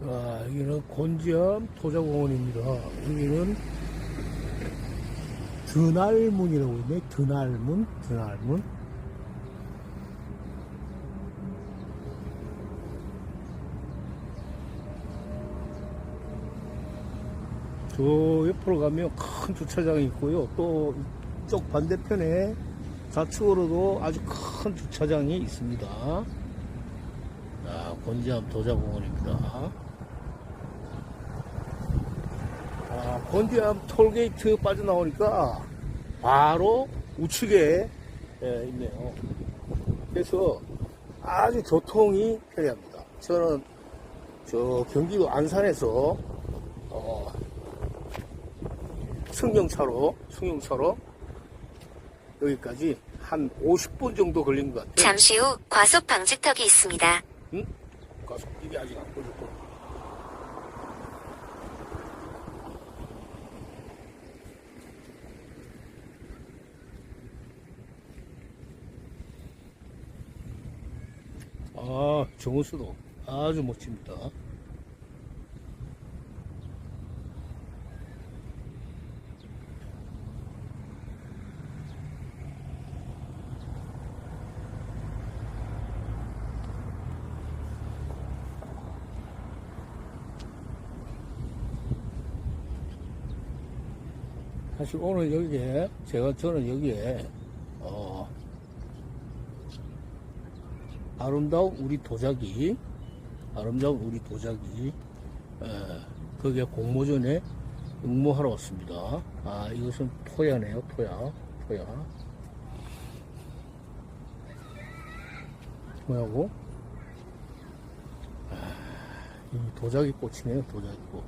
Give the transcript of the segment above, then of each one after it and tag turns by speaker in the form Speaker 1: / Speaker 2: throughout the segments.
Speaker 1: 아, 여기는 곤지암 토자공원입니다. 여기는 드날문이라고 있네. 드날문, 드날문. 저 옆으로 가면 큰 주차장이 있고요. 또 이쪽 반대편에 좌측으로도 아주 큰 주차장이 있습니다. 자, 곤지암 도자공원입니다. 아, 곤지암 톨게이트 빠져나오니까 바로 우측에 예, 있네요. 그래서 아주 교통이 편리합니다. 저는 저 경기도 안산에서 어, 승용차로 승용차로 여기까지 한 50분 정도 걸린 것 같아요.
Speaker 2: 잠시 후 과속 방지턱이 있습니다.
Speaker 1: 응? 가속길이 아직 안 꺼졌고. 아, 정우수도 아주 멋집니다. 사실 오늘 여기에 제가 저는 여기에 어, 아름다운 우리 도자기 아름다운 우리 도자기 에, 거기에 공모전에 응모하러 왔습니다. 아 이것은 토야네요 토야 토야 뭐하고 아, 이 도자기 꽃이네요 도자기 꽃.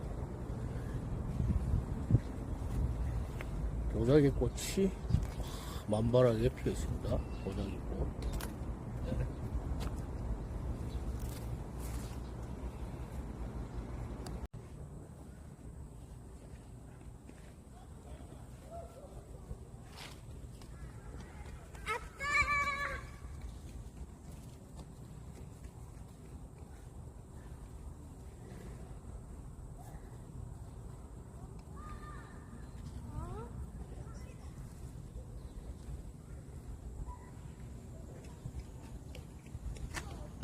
Speaker 1: 도자기 꽃이 만발하게 피어 있습니다. 도자기 꽃. 네.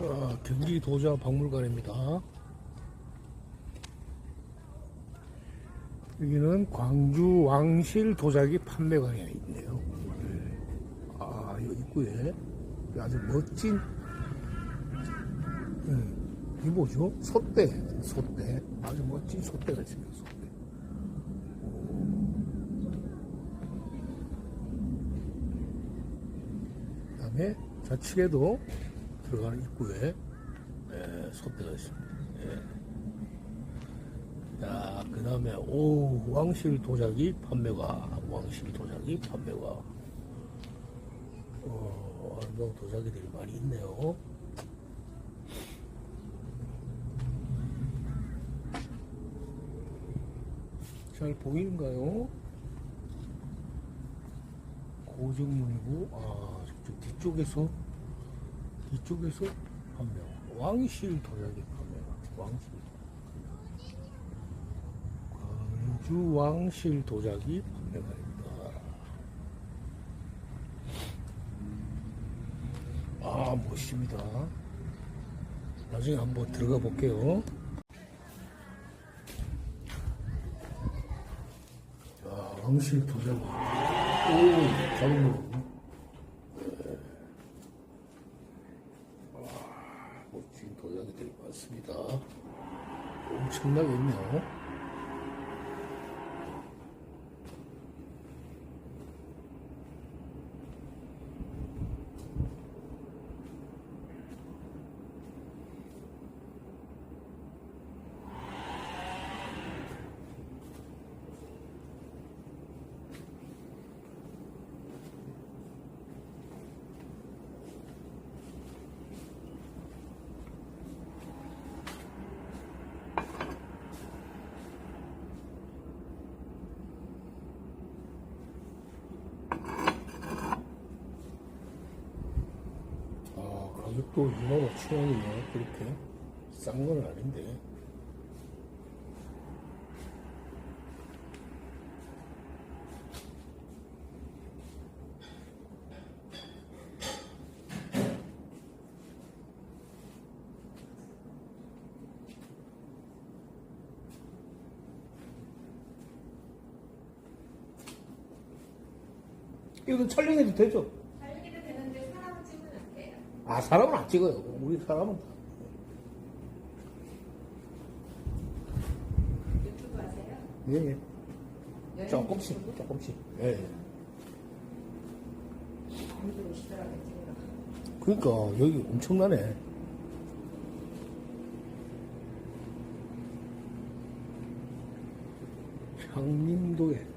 Speaker 1: 아, 경기 도자 박물관입니다. 여기는 광주 왕실 도자기 판매관이 있네요. 네. 아, 이 입구에 아주 멋진, 음, 이게 뭐죠? 솥대, 솥대. 아주 멋진 솥대가 있습니다, 좌측에도 들어가는 입구에 예, 솥대가 있습니다. 예. 자, 그 다음에 오 왕실 도자기 판매가 왕실 도자기 판매가 어, 아름다운 도자기들이 많이 있네요. 잘 보이는가요? 고정문이고 아 저쪽 뒤쪽에서 이쪽에서 판매. 왕실 도자기 판매가 왕실. 광주 왕실 도자기 판매가입니다. 아 멋집니다. 나중에 한번 들어가 볼게요. 자, 왕실 도자기. 오, 작은 거. 멋진 도자기들이 많습니다. 엄청나게 있네요. 이것도 25,000원이네 그렇게 싼 건 아닌데 이거 촬영해도 되죠? 아, 사람은 안 찍어요. 우리 사람은.
Speaker 3: 유튜브 하세요?
Speaker 1: 예, 예. 조금씩,
Speaker 3: 유튜브?
Speaker 1: 조금씩. 예, 예.
Speaker 3: 오시더라고요.
Speaker 1: 그러니까, 여기 엄청나네. 향림도에.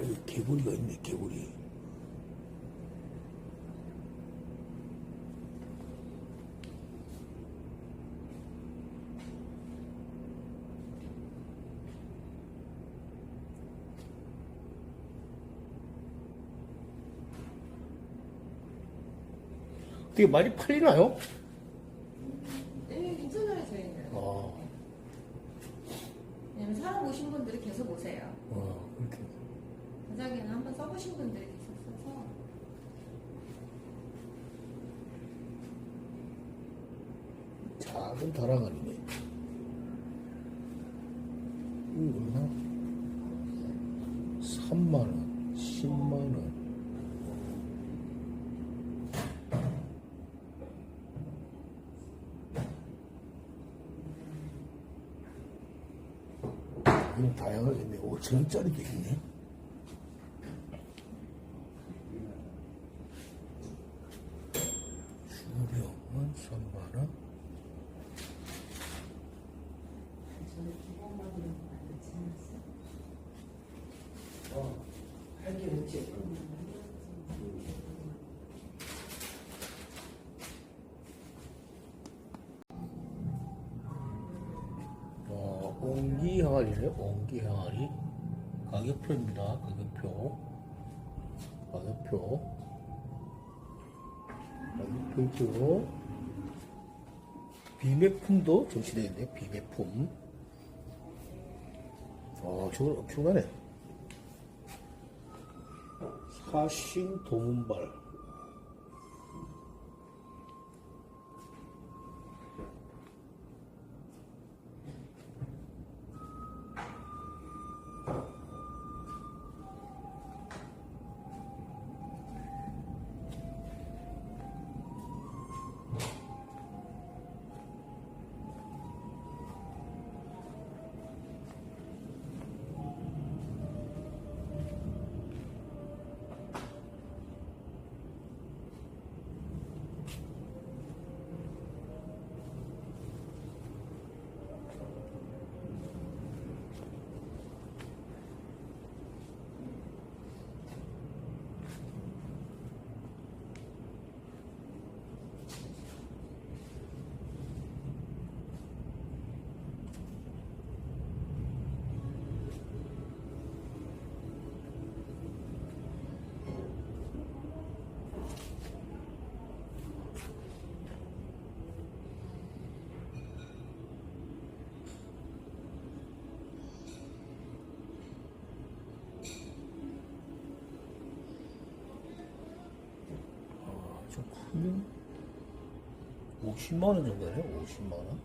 Speaker 1: 아, 이 개구리가 있네, 개구리. 되게 많이 팔리나요?
Speaker 3: 네, 괜찮아요, 저희는.
Speaker 1: 아,
Speaker 3: 왜냐면 사람 오신 분들이 계속 오세요.
Speaker 1: 어, 그렇게.
Speaker 3: 도자기는 한번 써보신 분들이 써서.
Speaker 1: 작은 다랑아리네. 이거 얼마? 3만원, 10만원. 이거 다양하겠네. 5천원짜리도 있네. 수령은 3만원. 어, 옹기 항아리네, 옹기 항아리. 가격표입니다, 가격표. 가격표. 가격표죠. 비매품도 전시되어 있네, 비매품. 어, 저건 엄청나네. 사신 도문발. 50만원 정도네, 50만원.